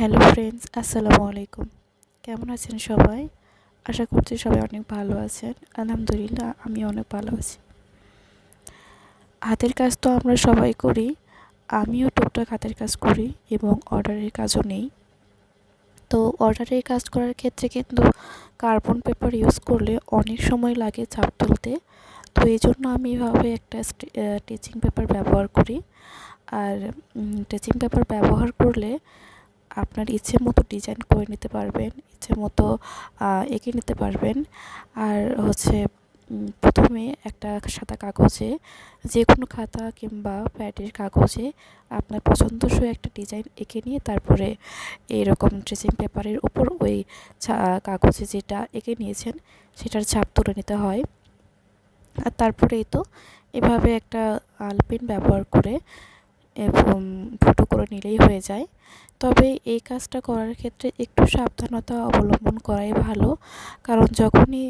Hello friends, আসসালামু আলাইকুম। কেমন আছেন সবাই? আশা করছি সবাই অনেক ভালো আছেন। আলহামদুলিল্লাহ আমি অনেক ভালো আছি। হাতের কাজ তো আমরা সবাই করি। আমিও টুকটাক হাতের কাজ করি এবং অর্ডারের কাজও নেই। তো অর্ডারের কাজ করার ক্ষেত্রে কিন্তু কার্বন পেপার ইউজ করলে অনেক সময় লাগে চাপ তুলতে। তো এই জন্য আমি এভাবে একটা টিচিং পেপার ব্যবহার করি। আর টিচিং পেপার ব্যবহার করলে আপনার ইচ্ছে মতো ডিজাইন করে নিতে পারবেন, ইচ্ছে মতো এঁকে নিতে পারবেন। আর হচ্ছে প্রথমে একটা সাদা কাগজে যে কোনো খাতা কিংবা প্যাডের কাগজে আপনার পছন্দসই একটা ডিজাইন এঁকে নিয়ে তারপরে এরকম ড্রেসিং পেপারের উপর ওই কাগজে যেটা এঁকে নিয়েছেন, সেটার ছাপ তুলে নিতে হয়। আর তারপরেই তো এভাবে একটা আলপিন ব্যবহার করে ফটো করে নিলেই হয়ে যায়। তবে এই কাজটা করার ক্ষেত্রে একটু সাবধানতা অবলম্বন করাই ভালো। কারণ যখনই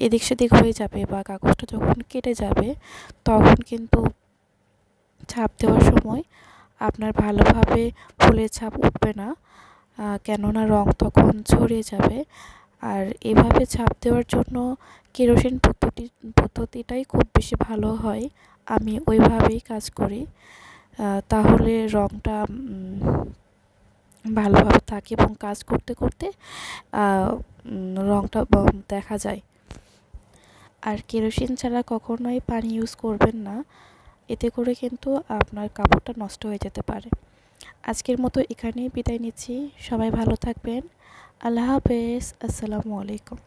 এদিক সেদিক হয়ে যাবে বা কাগজটা যখন কেটে যাবে, তখন কিন্তু ছাপ দেওয়ার সময় আপনার ভালোভাবে ফুলের ছাপ উঠবে না। কেননা রং তখন ছড়িয়ে যাবে। আর এভাবে ছাপ দেওয়ার জন্য কেরোসিন পদ্ধতি, পদ্ধতিটাই খুব বেশি ভালো হয়। আমি ওইভাবেই কাজ করি। তাহলে রঙটা ভালোভাবে থাকে এবং কাজ করতে করতে রঙটা দেখা যায়। আর কেরোসিন ছাড়া কখনোই পানি ইউজ করবেন না। এতে করে কিন্তু আপনার কাপড়টা নষ্ট হয়ে যেতে পারে। আজকের মতো এখানেই বিদায় নিচ্ছি। সবাই ভালো থাকবেন। আল্লাহ হাফেজ। আসসালামু আলাইকুম।